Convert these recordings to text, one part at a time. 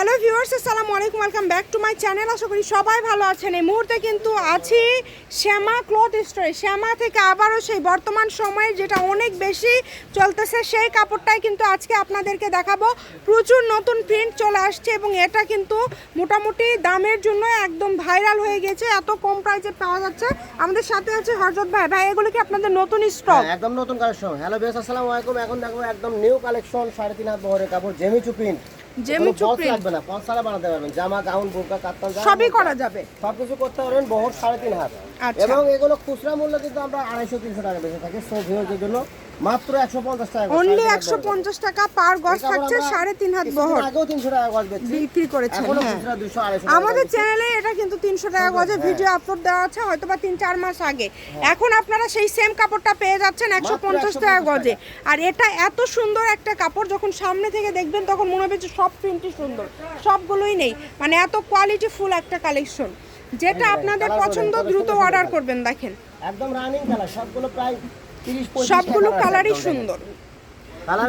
Hello viewers আসসালামু আলাইকুম welcome back to my channel. আশা করি সবাই ভালো আছেন। এই মুহূর্তে কিন্তু আছি শ্যামা ক্লথ স্টোরে। শ্যামা থেকে আবারও সেই বর্তমান সময়ে যেটা অনেক বেশি চলতেছে সেই কাপড়টাই কিন্তু আজকে আপনাদেরকে দেখাবো। প্রচুর নতুন প্রিন্ট চলে আসছে এবং এটা কিন্তু মোটামুটি দামের জন্য একদম ভাইরাল হয়ে গেছে। এত কম প্রাইসে পাওয়া যাচ্ছে। আমাদের সাথে আছে হরজত ভাই। ভাই এগুলো কি আপনাদের নতুন স্টক হ্যাঁ, একদম নতুন কালেকশন হ্যালো বেস আসসালামু আলাইকুম। এখন দেখো একদম নিউ কালেকশন সাড়ে তিন হাত বহরের কাপড় জেমিচু প্রিন্ট জেমিচু print। লাগবে না পঞ্চ সালে বানাতে পারবেন জামা গাউন বোরকা কাপ্তান সবই করা চায়। যাবে সবকিছু করতে পারবেন বহর সাড়ে তিন হাত আচ্ছা। এবং এগুলো খুচরা মূল্য কিন্তু আমরা আড়াইশো তিনশো টাকা বেশি থাকি সো ভিউজের জন্য মাত্র একশো পঞ্চাশ টাকা অনলি সাড়ে তিন হাত একশো বহরের। পঞ্চাশ টাকা পার গজ থাকছে আমরা সাড়ে তিন হাত বহর আগেও তিনশো টাকা গজ বিক্রি করেছেন এখনও হ্যাঁ খুচরা দুশো আড়াইশো আমাদের চ্যানেলে এটা কিন্তু তিনশো টাকা গজে হ্যাঁ। ভিডিও আপলোড দেওয়া আছে হয়তো বা তিন চার মাস আগে এখন আপনারা সেই সেম কাপড়টা পেয়ে যাচ্ছেন একশো পঞ্চাশ 150 টাকা টাকা। গজে আর এটা এত সুন্দর একটা কাপড় যখন সামনে থেকে দেখবেন তখন মনে হবে যে সব প্রিন্টই সুন্দর সবগুলোই নেই। মানে এত কোয়ালিটি ফুল একটা কালেকশন যেটা আপনাদের পছন্দ দ্রুত অর্ডার করবেন দেখেন। একদম রানিং কালার সবগুলো প্রায় সবগুলো কালারই সুন্দর।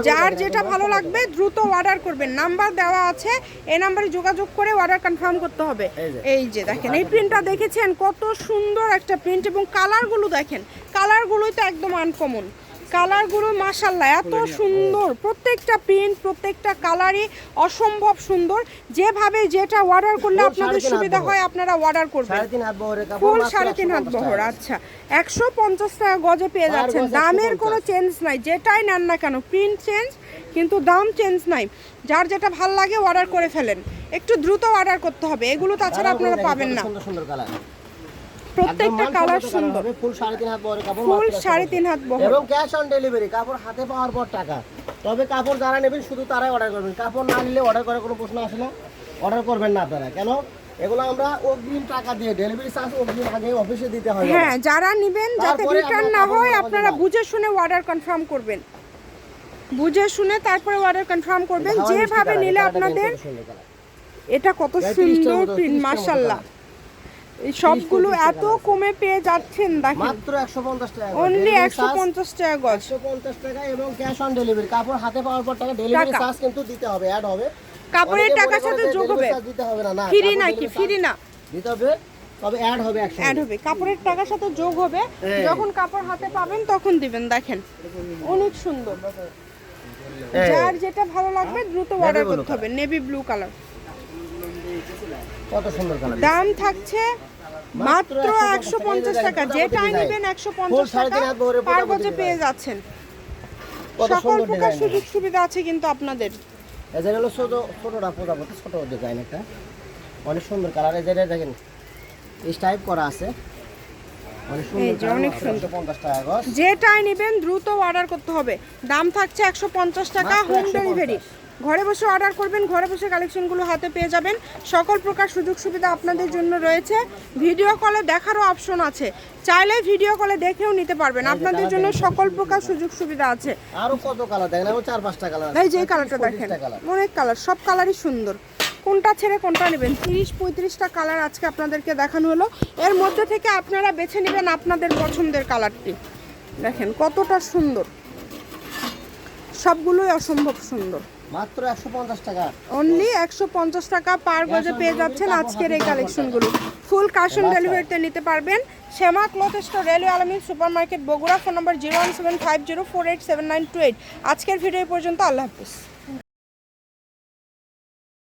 যার যেটা ভালো লাগবে দ্রুত অর্ডার করবেন। নাম্বার দেওয়া আছে এই নাম্বারে যোগাযোগ করে অর্ডার কনফার্ম করতে হবে। এই যে। দেখেন এই প্রিন্টটা দেখেছেন কত সুন্দর একটা প্রিন্ট এবং কালারগুলো দেখেন কালারগুলোই তো একদম আনকমন কালারগুলো মাশাল্লাহ এত সুন্দর। প্রত্যেকটা প্রিন্ট প্রত্যেকটা কালারই অসম্ভব সুন্দর। যেভাবে যেটা অর্ডার করলে আপনাদের সুবিধা হয় আপনারা অর্ডার করবেন। ফুল সাড়ে তিন হাত বহর আচ্ছা। একশো পঞ্চাশ টাকা গজে পেয়ে যাচ্ছেন। দামের কোনো চেঞ্জ নাই। যেটাই নেন না কেন প্রিন্ট চেঞ্জ কিন্তু দাম চেঞ্জ নাই। যার যেটা ভালো লাগে অর্ডার করে ফেলেন। একটু দ্রুত অর্ডার করতে হবে। এগুলো তাছাড়া আপনারা পাবেন না। সুন্দর সুন্দর কালার। প্রত্যেকটা কালার সুন্দর। ফুল সাড়ে তিন হাত বহরের কাপড় ফুল সাড়ে তিন হাত বহর এবং ক্যাশ অন ডেলিভারি কাপড় হাতে পাওয়ার পর টাকা। তবে কাপড় যারা নেবেন শুধু তারাই অর্ডার করবেন। কাপড় না নিলে অর্ডার করার কোনো প্রশ্ন আসে না। অর্ডার করবেন না আপনারা। কেন? এগুলো আমরা অগ্রিম টাকা দিয়ে ডেলিভারি চার্জ অগ্রিম আগে অফিসে দিতে হয় হ্যাঁ যারা নিবেন যাতে রিটার্ন না হয় আপনারা বুঝে শুনে অর্ডার কনফার্ম করবেন। বুঝে শুনে তারপরে অর্ডার কনফার্ম করবেন। যেভাবে নিলে আপনাদের। এটা কত প্রায় 30 সুন্দর প্রিন্ট 30 এই সবগুলো এত কমে পেয়ে যাচ্ছেন দেখেন। মাত্র একশো পঞ্চাশ টাকা অনলি একশো পঞ্চাশ টাকা গজ। একশো পঞ্চাশ টাকা এবং ক্যাশ অন ডেলিভারি কাপড় হাতে পাওয়ার পর টাকা। ডেলিভারি চার্জ কিন্তু দিতে হবে অ্যাড হবে। কাপড়ের টাকার সাথে যোগ হবে। দিতে হবে না না ফ্রি নাকি? ফ্রি না। দিতে হবে তবে অ্যাড হবে একশো অ্যাড হবে। কাপড়ের টাকার সাথে যোগ হবে। যখন কাপড় হাতে পাবেন তখন দিবেন। দেখেন অনেক সুন্দর। যার যেটা ভালো লাগবে দ্রুত অর্ডার করতে হবে। নেভি ব্লু কালার কত সুন্দর কালার দাম থাকছে মাত্র একশো পঞ্চাশ টাকা যেটাই নেবেন একশো পঞ্চাশ টাকা পার গজে পেয়ে যাচ্ছেন। কত সকল সুন্দর প্রকার সুযোগ সুবিধা আছে কিন্তু আপনাদের। এদের হলো ছোট ছোটটা প্রজাপতি ছোট ডিজাইন একটা অনেক সুন্দর কালার। এদের দেখেন স্টাইপ করা আছে। অনেক সুন্দর এই যে, colour, অনেক সুন্দর। 150 টাকা যেটাই নেবেন দ্রুত অর্ডার করতে হবে। দাম থাকছে একশো পঞ্চাশ টাকা হোম ডেলিভারি ঘরে বসে অর্ডার করবেন ঘরে বসে কালেকশনগুলো হাতে পেয়ে যাবেন। সকল প্রকার সুযোগ সুবিধা আপনাদের জন্য রয়েছে। ভিডিও কলে দেখারও অপশন আছে। চাইলে ভিডিও কলে দেখেও নিতে পারবেন। আপনাদের জন্য সকল প্রকার সুযোগ সুবিধা আছে। আরও কত কালার দেখেন? আরও চার পাঁচটা কালার এই যে কালারটা দেখেন। অনেক কালার সব কালারই সুন্দর। কোনটা ছেড়ে কোনটা নেবেন? তিরিশ পঁয়ত্রিশটা কালার আজকে আপনাদেরকে দেখানো হলো। এর মধ্যে থেকে আপনারা বেছে নেবেন আপনাদের পছন্দের কালারটি দেখেন কতটা সুন্দর। সবগুলোই অসম্ভব সুন্দর। মাত্র একশো পঞ্চাশ টাকা। অনলি একশো পঞ্চাশ টাকা পার গজে পেয়ে যাচ্ছেন আজকের এই কালেকশনগুলো ফুল কাশন ডেলিভারিতে নিতে পারবেন। Shyama cloth store railway Almin super market Bogura phone number zero one seven five zero four eight seven nine two eight আজকের ভিডিও পর্যন্ত আল্লাহ হাফিজ।